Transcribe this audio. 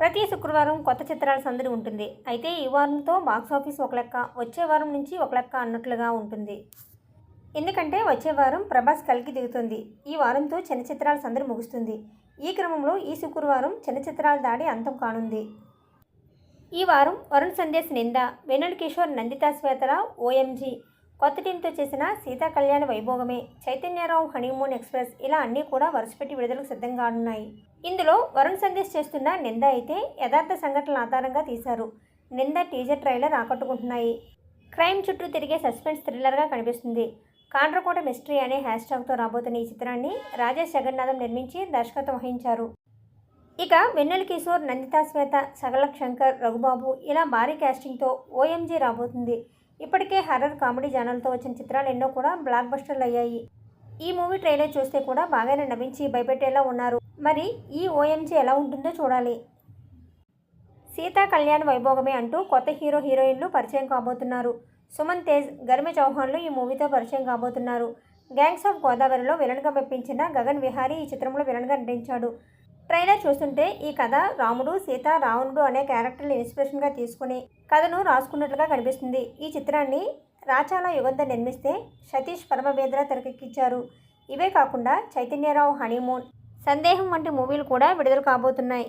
ప్రతి శుక్రవారం కొత్త చిత్రాల సందడి ఉంటుంది. అయితే ఈ వారంతో బాక్స్ ఆఫీస్ ఒక లెక్క వచ్చే వారం నుంచి ఒక లెక్క అన్నట్లుగా ఉంటుంది. ఎందుకంటే వచ్చే వారం ప్రభాస్ కలికి దిగుతుంది. ఈ వారంతో చిన్న చిత్రాల సందడి ముగుస్తుంది. ఈ క్రమంలో ఈ శుక్రవారం చిన్న చిత్రాల దాడి అంతం కానుంది. ఈ వారం వరుణ్ సందేశ్ నింద వెన్నెల కిషోర్ నందితా శ్వేతరావు ఓఎంజీ కొత్త టీంతో చేసిన సీతా కళ్యాణ వైభోగమే చైతన్యరావు హనీమూన్ ఎక్స్ప్రెస్ ఇలా అన్నీ కూడా వరుసపెట్టి విడుదలకు సిద్ధంగా ఉన్నాయి. ఇందులో వరుణ్ సందేశ్ చేస్తున్న నింద అయితే యథార్థ సంఘటనల ఆధారంగా తీశారు. నింద టీజర్ ట్రైలర్ ఆకట్టుకుంటున్నాయి. క్రైమ్ చుట్టూ తిరిగే సస్పెన్స్ థ్రిల్లర్గా కనిపిస్తుంది. కాండ్రకోట మిస్టరీ అనే హ్యాష్ ట్యాగ్తో రాబోతున్న ఈ చిత్రాన్ని రాజేష్ జగన్నాథం నిర్మించి దర్శకత్వం వహించారు. ఇక వెన్నెల కిషోర్ నందితా శ్వేత సగలక్ శంకర్ రఘుబాబు ఇలా భారీ క్యాస్టింగ్తో ఓఎంజీ రాబోతుంది. ఇప్పటికే హర్రర్ కామెడీ జానల్తో వచ్చిన చిత్రాలు ఎన్నో కూడా బ్లాక్ బస్టర్లు అయ్యాయి ఈ మూవీ ట్రైలర్ చూస్తే కూడా బాగానే నవ్వించి భయపెట్టేలా ఉన్నారు. మరి ఈ ఓఎంజీ ఎలా ఉంటుందో చూడాలి. సీతా కళ్యాణ్ వైభోగమే అంటూ కొత్త హీరో హీరోయిన్లు పరిచయం కాబోతున్నారు. సుమన్ తేజ్ గర్మ చౌహాన్లు ఈ మూవీతో పరిచయం కాబోతున్నారు. గ్యాంగ్స్ ఆఫ్ గోదావరిలో విలన్గా మెప్పించిన గగన్ విహారీ ఈ చిత్రంలో విలన్గా నటించాడు. ట్రైలర్ చూస్తుంటే ఈ కథ రాముడు సీత రావణుడు అనే క్యారెక్టర్ని ఇన్స్పిరేషన్గా తీసుకుని కథను రాసుకున్నట్లుగా కనిపిస్తుంది. ఈ చిత్రాన్ని రాచాల యుగంధర్ నిర్మిస్తే సతీష్ పరమవేద్ర తెరకెక్కించారు. ఇవే కాకుండా చైతన్యరావు హనీమూన్ సందేహం వంటి మూవీలు కూడా విడుదల కాబోతున్నాయి.